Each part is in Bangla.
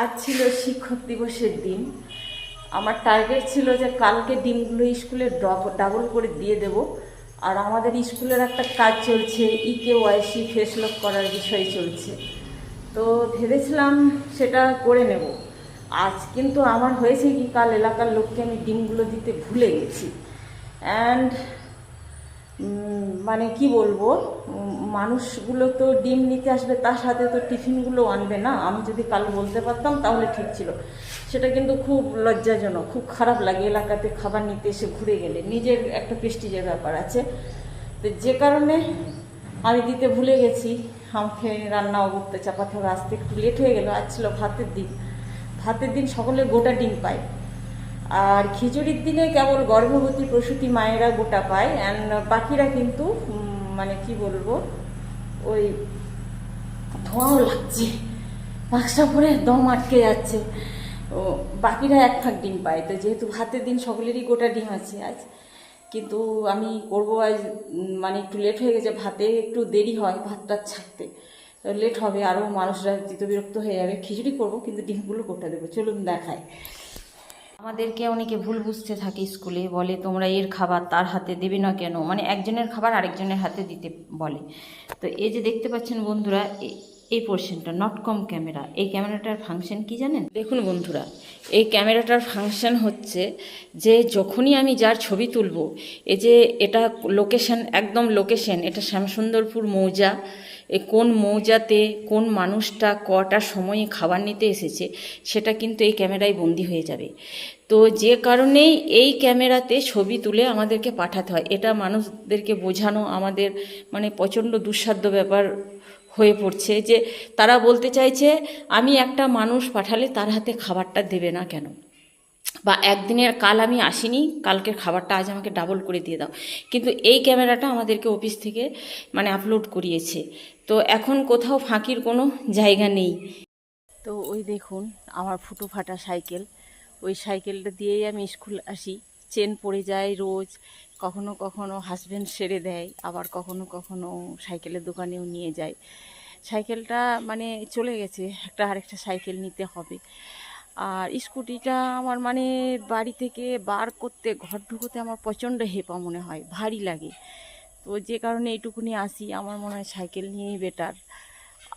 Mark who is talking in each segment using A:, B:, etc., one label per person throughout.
A: আজ ছিল শিক্ষক দিবসের দিন। আমার টার্গেট ছিল যে কালকে ডিমগুলো স্কুলে ডাবল করে দিয়ে দেব। আর আমাদের স্কুলের একটা কাজ চলছে ইকে ওয়াইসি ফেস লক করার বিষয় চলছে। তো ভেবেছিলাম সেটা করে নেব। আজ কিন্তু আমার হয়েছে কি, কাল এলাকার লোককে আমি ডিমগুলো দিতে ভুলে গেছি। অ্যান্ড মানে কি বলব? মানুষগুলো তো ডিম নিতে আসবে, তার সাথে তো টিফিনগুলো আনবে না। আমি যদি কাল বলতে পারতাম, তাহলে ঠিক ছিল। সেটা কিন্তু খুব লজ্জাজনক, খুব খারাপ লাগে এলাকাতে খাবার নিতে এসে ঘুরে গেলে। নিজের একটা প্রেস্টিজের ব্যাপার আছে। তো যে কারণে আমি দিতে ভুলে গেছি। আমাকে রান্নাও করতে চাপাতে হবে। আসতে একটু লেট হয়ে গেল, আজ ছিল ভাতের দিন। ভাতের দিন সকলে গোটা ডিম পায়। আর খিচুড়ির দিনে কেবল গর্ভবতী প্রসূতি মায়েরা গোটা পায় অ্যান্ড বাকিরা কিন্তু মানে কি বলব, ওই ধোঁয়াও লাগছে। মাস্কটা পরে দম আটকে যাচ্ছে। ও, বাকিরা এক ফাঁক ডিম পায়। তো যেহেতু ভাতের দিন সকলেরই গোটা ডিম আছে আজ, কিন্তু আমি করব আজ মানে একটু লেট হয়ে গেছে, ভাতে একটু দেরি হয় ভাতটা ছাড়তে। লেট হবে আরও মানুষরা চিত বিরক্ত হয়ে যাবে। খিচুড়ি করব, কিন্তু ডিমগুলো গোটা দেবো। চলুন দেখায় আমাদেরকে অনেকে ভুল বুঝতে থাকে স্কুলে, বলে তোমরা এর খাবার তার হাতে দেবে না কেন? মানে একজনের খাবার আরেকজনের হাতে দিতে বলে। তো এই যে দেখতে পাচ্ছেন বন্ধুরা এই পোর্শনটা নট কম ক্যামেরা এই ক্যামেরাটার ফাংশন কি জানেন? দেখুন বন্ধুরা, এই ক্যামেরাটার ফাংশন হচ্ছে যে যখনই আমি যার ছবি তুলব, এই যে এটা লোকেশন একদম লোকেশন এটা শ্যামসুন্দরপুর মৌজা এ কোন মৌজাতে কোন মানুষটা কটা সময়ে খাবার নিতে এসেছে, সেটা কিন্তু এই ক্যামেরায় বন্দি হয়ে যাবে। তো যে কারণেই এই ক্যামেরাতে ছবি তুলে আমাদেরকে পাঠাতে হয়। এটা মানুষদেরকে বোঝানো আমাদের মানে প্রচণ্ড দুঃসাধ্য ব্যাপার হয়ে পড়ছে যে তারা বলতে চাইছে, আমি একটা মানুষ পাঠালে তার হাতে খাবারটা দেবে না কেন? বা একদিনের কাল আমি আসিনি, কালকের খাবারটা আজ আমাকে ডাবল করে দিয়ে দাও। কিন্তু এই ক্যামেরাটা আমাদেরকে অফিস থেকে মানে আপলোড করিয়েছে। তো এখন কোথাও ফাঁকির কোনো জায়গা নেই। তো ওই দেখুন, আমার ফুটো ফাটা সাইকেল। ওই সাইকেলটা দিয়েই আমি স্কুল আসি। চেন পড়ে যায় রোজ। কখনো কখনো হাজব্যান্ড সেরে দেয়, আবার কখনো কখনো সাইকেলের দোকানেও নিয়ে যায়। সাইকেলটা মানে চলে গেছে। একটা আরেকটা সাইকেল নিতে হবে। আর স্কুটিটা আমার মানে বাড়ি থেকে বার করতে, ঘর ঢুকোতে আমার প্রচণ্ড হেপা মনে হয়, ভারী লাগে। তো যে কারণে এইটুকুনি আসি, আমার মনে হয় সাইকেল নিয়েই বেটার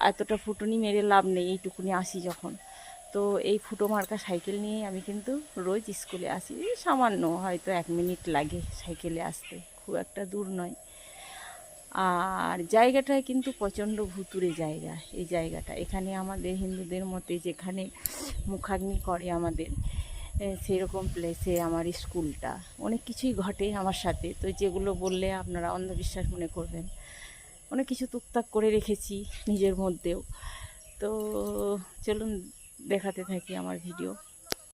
A: এতটা ফুটুনি মেরে লাভ নেই, এইটুকুনি আসি যখন। তো এই ফুটো মার্কা সাইকেল নিয়েই আমি কিন্তু রোজ স্কুলে আসি সামান্য হয়তো এক মিনিট লাগে সাইকেলে আসতে, খুব একটা দূর নয়। আর জায়গাটায় কিন্তু প্রচণ্ড ভুতুরে জায়গা, এই জায়গাটা। এখানে আমাদের হিন্দুদের মতে যেখানে মুখাগ্নি করে আমাদের সেরকম প্লেসে আমার স্কুলটা। অনেক কিছুই ঘটে আমার সাথে। তো যেগুলো বললে আপনারা অন্ধবিশ্বাস মনে করবেন। অনেক কিছু টুকটাক করে রেখেছি নিজের মধ্যেও। তো চলুন দেখাতে থাকি আমার ভিডিও